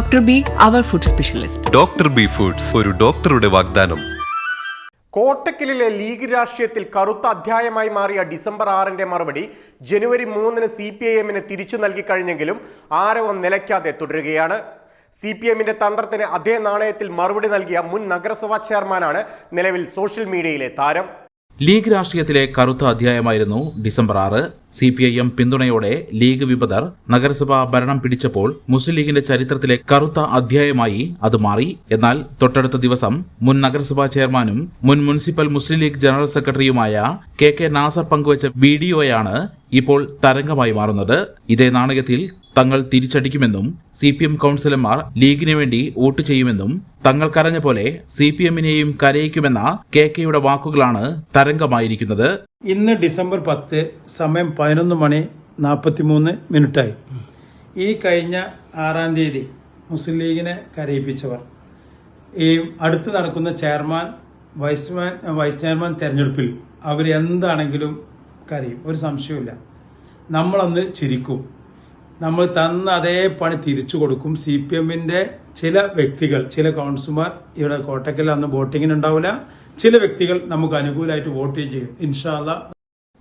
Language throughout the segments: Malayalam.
Dr. B food specialist doctor B foods ഒരു ഡോക്ടറുടെ വാഗ്ദാനം. കോട്ടക്കലിലെ ലീഗ് രാഷ്ട്രീയത്തിൽ കറുത്ത അധ്യായമായി മാറിയ ഡിസംബർ ആറിന്റെ മറുപടി ജനുവരി മൂന്നിന് സി പി ഐ എമ്മിന് തിരിച്ചു നൽകി കഴിഞ്ഞെങ്കിലും ആരവം നിലയ്ക്കാതെ തുടരുകയാണ്. സി പി എമ്മിന്റെ തന്ത്രത്തിന് അതേ നാണയത്തിൽ മറുപടി നൽകിയ മുൻ നഗരസഭാ ചെയർമാനാണ് നിലവിൽ സോഷ്യൽ മീഡിയയിലെ താരം. ലീഗ് രാഷ്ട്രീയത്തിലെ കറുത്ത അധ്യായമായിരുന്നു ഡിസംബർ ആറ്. സി പി ഐ എം പിന്തുണയോടെ ലീഗ് വിപതർ നഗരസഭാ ഭരണം പിടിച്ചപ്പോൾ മുസ്ലിം ലീഗിന്റെ ചരിത്രത്തിലെ കറുത്ത അധ്യായമായി അത് മാറി. എന്നാൽ തൊട്ടടുത്ത ദിവസം മുൻ നഗരസഭാ ചെയർമാനും മുൻ മുനിസിപ്പൽ മുസ്ലിം ലീഗ് ജനറൽ സെക്രട്ടറിയുമായ കെ കെ നാസർ പങ്കുവച്ച വീഡിയോയാണ് ഇപ്പോൾ തരംഗമായി മാറുന്നത്. ഇതേ നാണയത്തിൽ തങ്ങൾ തിരിച്ചടിക്കുമെന്നും സി പി എം കൗൺസിലർമാർ ലീഗിനു വേണ്ടി വോട്ട് ചെയ്യുമെന്നും തങ്ങൾ കരഞ്ഞ പോലെ സി പി എമ്മിനെയും കരയിക്കുമെന്ന കെ കെയുടെ വാക്കുകളാണ് തരംഗമായിരിക്കുന്നത്. ഇന്ന് ഡിസംബർ പത്ത് സമയം പതിനൊന്ന് മണി നാൽപ്പത്തിമൂന്ന് മിനിറ്റായി. ഈ കഴിഞ്ഞ ആറാം തീയതി മുസ്ലിം ലീഗിനെ കരയിപ്പിച്ചവർ ഈ അടുത്ത് നടക്കുന്ന ചെയർമാൻ വൈസ്മാൻ വൈസ് ചെയർമാൻ തെരഞ്ഞെടുപ്പിൽ അവർ എന്താണെങ്കിലും കരയും. ഒരു സംശയമില്ല നമ്മളന്ന് ചിരിക്കും. നമ്മൾ തന്ന അതേ പണി തിരിച്ചു കൊടുക്കും. സി പി എമ്മിന്റെ ചില വ്യക്തികൾ ചില കൗൺസിലർമാർ ഇവിടെ കോട്ടക്കൽ അന്ന് വോട്ടിങ്ങിന് ഉണ്ടാവില്ല. ചില വ്യക്തികൾ നമുക്ക് അനുകൂലമായിട്ട് വോട്ട് ചെയ്യും. ഇൻഷാല്ല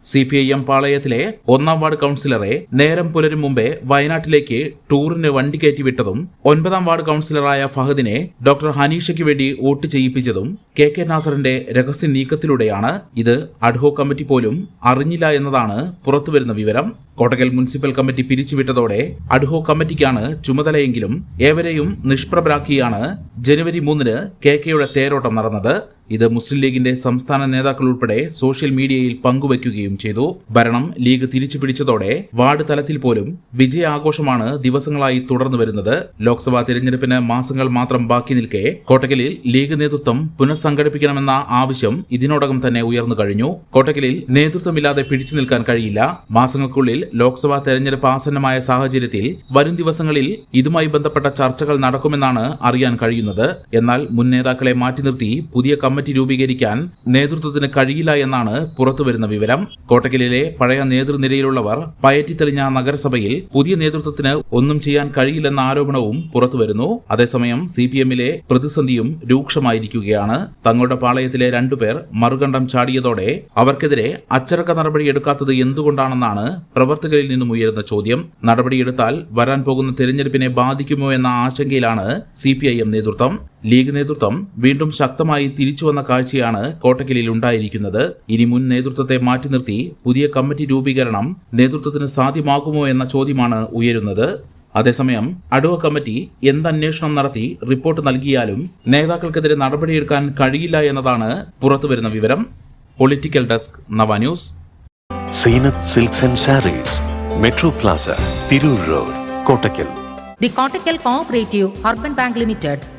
സി പി ഐ എം പാളയത്തിലെ ഒന്നാം വാർഡ് കൗൺസിലറെ നേരം പുലരും മുമ്പേ വയനാട്ടിലേക്ക് ടൂറിന് വണ്ടി കയറ്റി വിട്ടതും ഒൻപതാം വാർഡ് കൌൺസിലറായ ഫഹദിനെ ഡോക്ടർ ഹനീഷയ്ക്ക് വേണ്ടി വോട്ട് ചെയ്യിപ്പിച്ചതും കെ കെ നാസറിന്റെ രഹസ്യ നീക്കത്തിലൂടെയാണ് ഇത് അഡ്ഹോ കമ്മിറ്റി പോലും അറിഞ്ഞില്ല എന്നതാണ് പുറത്തുവരുന്ന വിവരം. കോട്ടക്കൽ മുനിസിപ്പൽ കമ്മിറ്റി പിരിച്ചുവിട്ടതോടെ അഡ്ഹോ കമ്മിറ്റിക്കാണ് ചുമതലയെങ്കിലും ഏവരെയും നിഷ്പ്രഭരാക്കിയാണ് ജനുവരി മൂന്നിന് കെ കെയുടെ തേരോട്ടം നടന്നത്. ഇത് മുസ്ലിം ലീഗിന്റെ സംസ്ഥാന നേതാക്കൾ ഉൾപ്പെടെ സോഷ്യൽ മീഡിയയിൽ പങ്കുവയ്ക്കുകയും ചെയ്തു. ഭരണം ലീഗ് തിരിച്ചു പിടിച്ചതോടെ വാർഡ് തലത്തിൽ പോലും വിജയാഘോഷമാണ് ദിവസങ്ങളായി തുടർന്നു വരുന്നത്. ലോക്സഭാ തിരഞ്ഞെടുപ്പിന് മാസങ്ങൾ മാത്രം ബാക്കി നിൽക്കെ കോട്ടക്കലിൽ ലീഗ് നേതൃത്വം പുനഃസംഘടിപ്പിക്കണമെന്ന ആവശ്യം ഇതിനോടകം തന്നെ ഉയർന്നു കഴിഞ്ഞു. കോട്ടക്കലിൽ നേതൃത്വമില്ലാതെ പിടിച്ചു നിൽക്കാൻ കഴിയില്ല. മാസങ്ങൾക്കുള്ളിൽ ലോക്സഭാ തെരഞ്ഞെടുപ്പ് ആസന്നമായ സാഹചര്യത്തിൽ വരും ദിവസങ്ങളിൽ ഇതുമായി ബന്ധപ്പെട്ട ചർച്ചകൾ നടക്കുമെന്നാണ് അറിയാൻ കഴിയുന്നത്. എന്നാൽ മുൻ നേതാക്കളെ മാറ്റി നിർത്തി പുതിയ കമ്മിറ്റി രൂപീകരിക്കാൻ നേതൃത്വത്തിന് കഴിയില്ല എന്നാണ് പുറത്തുവരുന്ന വിവരം. കോട്ടക്കലിലെ പഴയ നേതൃനിരയിലുള്ളവർ പയറ്റിത്തെളിഞ്ഞ നഗരസഭയിൽ പുതിയ നേതൃത്വത്തിന് ഒന്നും ചെയ്യാൻ കഴിയില്ലെന്ന ആരോപണവും പുറത്തുവരുന്നു. അതേസമയം സി പി എമ്മിലെ പ്രതിസന്ധിയും രൂക്ഷമായിരിക്കുകയാണ്. തങ്ങളുടെ പാളയത്തിലെ രണ്ടുപേർ മറുകണ്ഠം ചാടിയതോടെ അവർക്കെതിരെ അച്ചടക്ക നടപടി എടുക്കാത്തത് എന്തുകൊണ്ടാണെന്നാണ് പ്രവർത്തകരിൽ നിന്നും ഉയരുന്ന ചോദ്യം. നടപടിയെടുത്താൽ വരാൻ പോകുന്ന തെരഞ്ഞെടുപ്പിനെ ബാധിക്കുമോ എന്ന ആശങ്കയിലാണ് സി നേതൃത്വം. ലീഗ് നേതൃത്വം വീണ്ടും ശക്തമായി തിരിച്ചുവന്ന കാഴ്ചയാണ് കോട്ടക്കലിൽ ഉണ്ടായിരിക്കുന്നത്. ഇനി മുൻ നേതൃത്വത്തെ മാറ്റി നിർത്തി പുതിയ കമ്മിറ്റി രൂപീകരണം നേതൃത്വത്തിന് സാധ്യമാകുമോ എന്ന ചോദ്യമാണ് ഉയരുന്നത്. അതേസമയം അടുവ കമ്മിറ്റി എന്തന്വേഷണം നടത്തി റിപ്പോർട്ട് നൽകിയാലും നേതാക്കൾക്കെതിരെ നടപടിയെടുക്കാൻ കഴിയില്ല എന്നതാണ് പുറത്തുവരുന്ന വിവരം. Political desk Nava news. Zeenath silks and sarees metro plaza Tirur road Kottakkal. The Kottakkal urban bank Bank